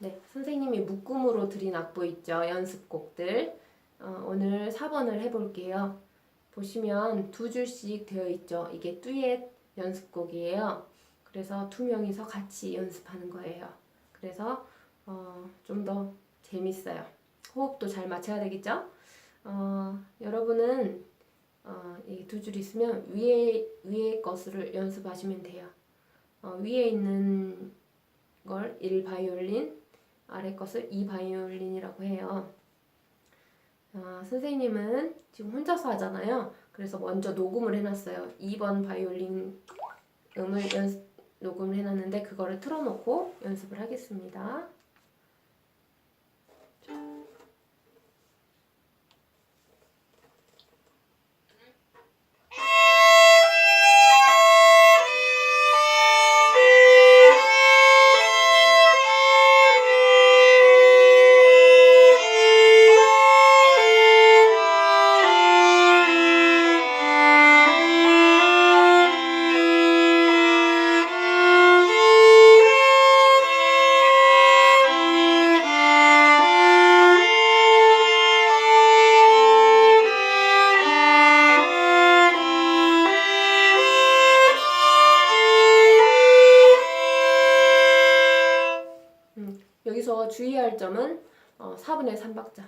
네, 선생님이 묶음으로 드린 악보 있죠. 연습곡들. 어, 오늘 4번을 해볼게요. 보시면 두 줄씩 되어 있죠. 이게 듀엣 연습곡이에요. 그래서 두 명이서 같이 연습하는 거예요. 그래서 어, 좀 더 재밌어요. 호흡도 잘 맞춰야 되겠죠? 어, 여러분은 어, 이두 줄 있으면 위에 위에 것을 연습하시면 돼요. 어, 위에 있는 걸 1 바이올린, 아래 것을 2 바이올린이라고 해요. 어, 선생님은 지금 혼자서 하잖아요. 그래서 먼저 녹음을 해놨어요. 2번 바이올린 음을 연습, 녹음을 해놨는데 그거를 틀어놓고 연습을 하겠습니다. 여기서 주의할 점은 어, 4분의 3박자.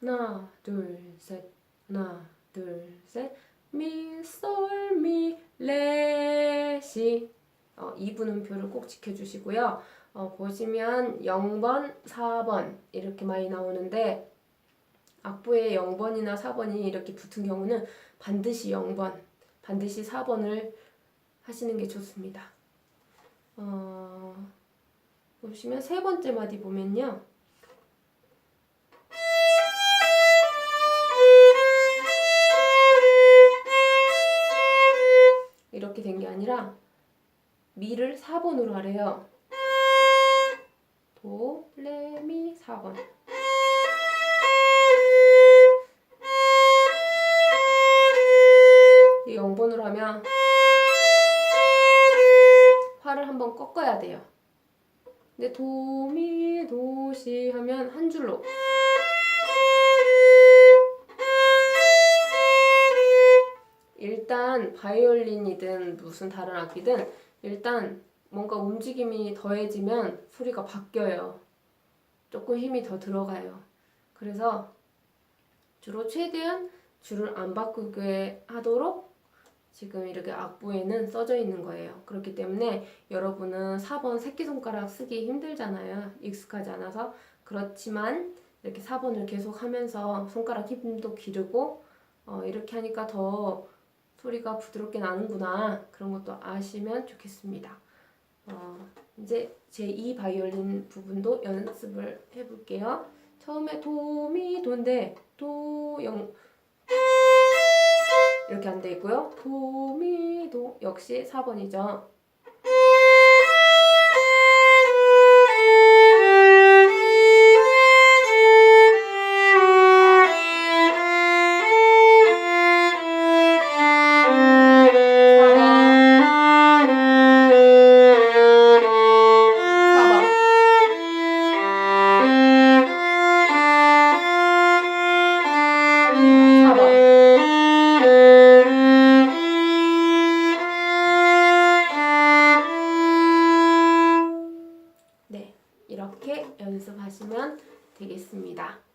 하나, 둘, 셋. 하나, 둘, 셋. 미, 솔, 미, 레, 시. 어, 이 분음표를 꼭 지켜주시고요. 어, 보시면 0번, 4번 이렇게 많이 나오는데 악보에 0번이나 4번이 이렇게 붙은 경우는 반드시 0번, 반드시 4번을 하시는 게 좋습니다. 어, 보시면 세 번째 마디 보면요. 이렇게 된 게 아니라 미를 4번으로 하래요. 도, 레, 미, 4번. 이 0번으로 하면 화를 한번 꺾어야 돼요. 근데 도미 도시 하면 한 줄로 일단 바이올린이든 무슨 다른 악기든 일단 뭔가 움직임이 더해지면 소리가 바뀌어요. 조금 힘이 더 들어가요. 그래서 주로 최대한 줄을 안 바꾸게 하도록 지금 이렇게 악보에는 써져 있는 거예요. 그렇기 때문에 여러분은 4번 새끼손가락 쓰기 힘들잖아요. 익숙하지 않아서. 그렇지만 이렇게 4번을 계속 하면서 손가락 힘도 기르고 어, 이렇게 하니까 더 소리가 부드럽게 나는구나. 그런 것도 아시면 좋겠습니다. 어, 이제 제 2 바이올린 부분도 연습을 해볼게요. 처음에 도미 도인데 도영 이렇게 안 돼 있고요. 도미도 역시 4번이죠. 이렇게 연습하시면 되겠습니다.